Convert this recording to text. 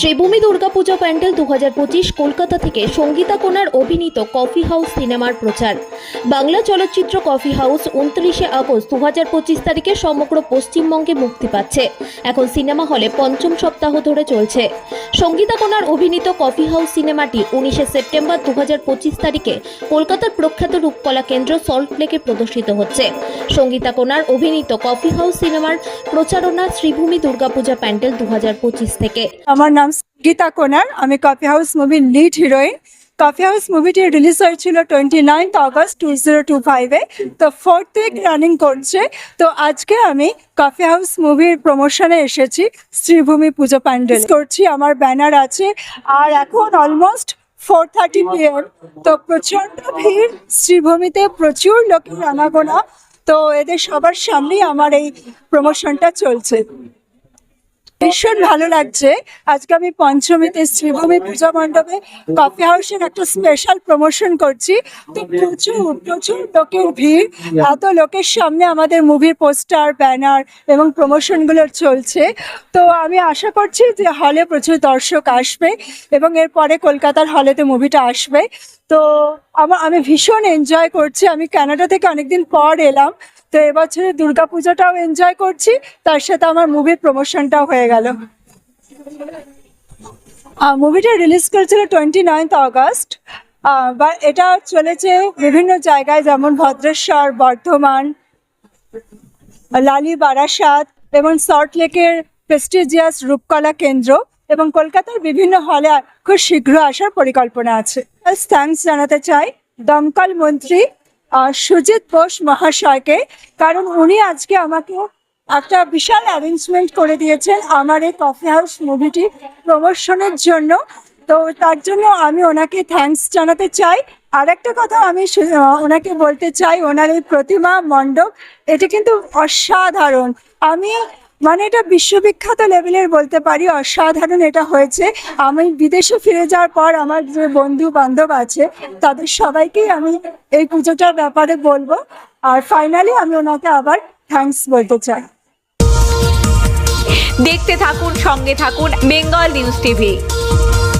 শ্রীভূমি দুর্গাপূজা প্যান্ডেল দু হাজার পঁচিশ কলকাতা থেকে সঙ্গীতা কোনার অভিনীত কফি হাউস সিনেমার প্রচার। বাংলা চলচ্চিত্র কফি হাউস উনত্রিশে আগস্ট দু হাজার পঁচিশ তারিখে সমগ্র পশ্চিমবঙ্গে মুক্তি পাচ্ছে। এখন সিনেমা হলে পঞ্চম সপ্তাহ ধরে চলছে। সঙ্গীতা কোনার অভিনীত কফি হাউস সিনেমাটি উনিশে সেপ্টেম্বর দু হাজার পঁচিশ তারিখে কলকাতার প্রখ্যাত রূপকলা কেন্দ্র সল্ট লেকে প্রদর্শিত হচ্ছে। সঙ্গীতা কোনার অভিনীত কফি হাউস সিনেমার প্রচারণা শ্রীভূমি দুর্গাপূজা প্যান্ডেল দু হাজার পঁচিশ থেকে। আমার নাম গীতা কোনার। আমি কফি হাউস মুভির লিড হিরোইন কফি হাউস মুভিটি রিলিজ হয়েছিল twenty ninth August two zero two ফাইভে তো ফোর্থ উইক রানিং করছে। তো আজকে আমি কফি হাউস মুভির প্রমোশনে এসেছি। শ্রীভূমি পুজো প্যান্ডেল করছি, আমার ব্যানার আছে। আর এখন অলমোস্ট ফোর থার্টি পিএম তো প্রচণ্ড ভিড়। শ্রীভূমিতে প্রচুর লোকের আনাগোনা। তো এদের সবার সামনেই আমার এই প্রমোশনটা চলছে। ভীষণ ভালো লাগছে। আজকে আমি পঞ্চমীতে শ্রীভূমি পূজা মণ্ডপে কফি হাউসের একটা স্পেশাল প্রমোশন করছি। তো প্রচুর প্রচুর লোকের ভিড়। এত লোকের সামনে আমাদের মুভির পোস্টার ব্যানার এবং প্রমোশনগুলো চলছে। তো আমি আশা করছি যে হলে প্রচুর দর্শক আসবে এবং এরপরে কলকাতার হলেতে মুভিটা আসবে। তো আমার, আমি ভীষণ এনজয় করছি। আমি কানাডা থেকে অনেকদিন পর এলাম, তো এবছরে দুর্গাপূজাটাও এনজয় করছি। তার সাথে আমার মুভির প্রমোশনটাও হয়ে গেল। মুভিটা রিলিজ করেছিল টোয়েন্টি নাইনথ আগস্ট বা এটা চলেছে বিভিন্ন জায়গায়, যেমন ভদ্রেশ্বর, বর্ধমান লালি বারাসাত এবং সল্ট লেকের প্রেস্টিজিয়াস রূপকলা কেন্দ্র। এবং কলকাতার বিভিন্ন হলে খুব শীঘ্র আসার পরিকল্পনা আছে। থ্যাঙ্কস জানাতে চাই দমকল মন্ত্রী সুজিত বোস মহাশয়কে, কারণ উনি আজকে আমাকে একটা বিশাল অ্যারেঞ্জমেন্ট করে দিয়েছেন আমার এই কফি হাউস মুভিটি প্রমোশনের জন্য। তো তার জন্য আমি ওনাকে থ্যাঙ্কস জানাতে চাই। আর একটা কথা আমি ওনাকে বলতে চাই, ওনার এই প্রতিমা মণ্ডপ, এটি কিন্তু অসাধারণ। আমি মানে এটা বিশ্ববিখ্যাত লেভেলের বলতে পারি, অসাধারণ এটা হয়েছে। আমি বিদেশে ফিরে যাওয়ার পর আমার যে বন্ধু বান্ধব আছে, তাদের সবাইকেই আমি এই পুজোটার ব্যাপারে বলব। আর ফাইনালি আমি ওনাকে আবার থ্যাংকস বলতে চাই। দেখতে থাকুন, সঙ্গে থাকুন, বেঙ্গল নিউজ টিভি।